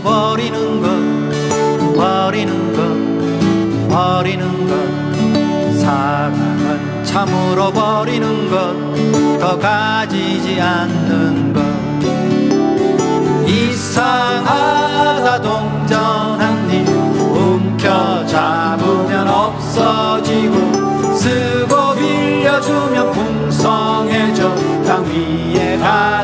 버리는 것 버리는 것 버리는 것. 사랑은 참으로 버리는 것 더 가지지 않는 것. 이상하다 동전한 입 움켜 잡으면 없어지고 쓰고 빌려주면 풍성해져. 땅 위에 가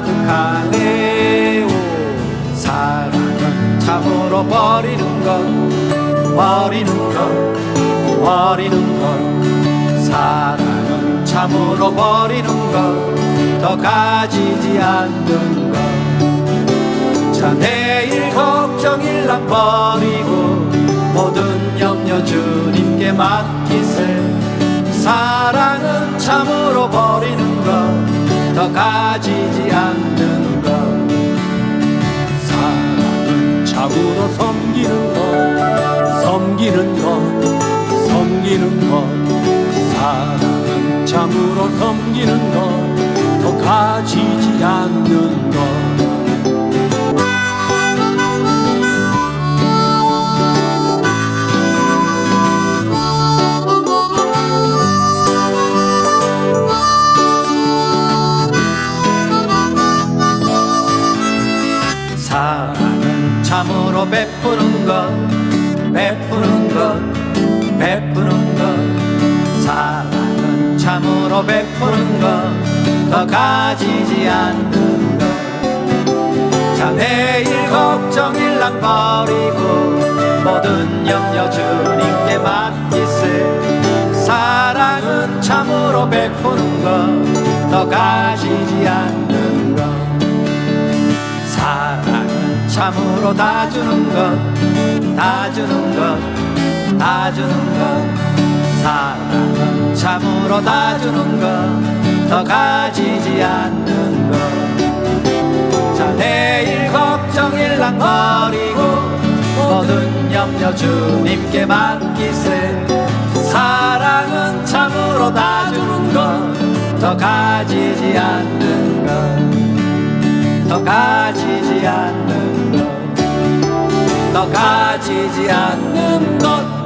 버리는 것 버리는 것 버리는 것 사랑은 참으로 버리는 것더 가지지 않는 것자 내일 걱정 일랑 버리고 모든 염려 주님께 맡기세. 사랑은 참으로 버리는 것더 가지지 않는 것 참으로 섬기는 것 섬기는 것 섬기는 것. 사랑은 참으로 섬기는 것 더 가지지 않는 참으로 베푸는 것 베푸는 것 베푸는 것. 사랑은 참으로 베푸는 것 더 가지지 않는 것자 내일 걱정 일랑 버리고 모든 염려 주님께 맡기세. 사랑은 참으로 베푸는 것 더 가지지 않는 참으로 다 주는 것, 다 주는 것, 다 주는 것. 사랑은 참으로 다 주는 것, 더 가지지 않는 것. 자, 내일 걱정 일랑 버리고 모든 염려 주님께 맡기세. 사랑은 참으로 다 주는 것, 더 가지지 않는 것. 더 가지지 않는 것, 더 가지지 않는 것,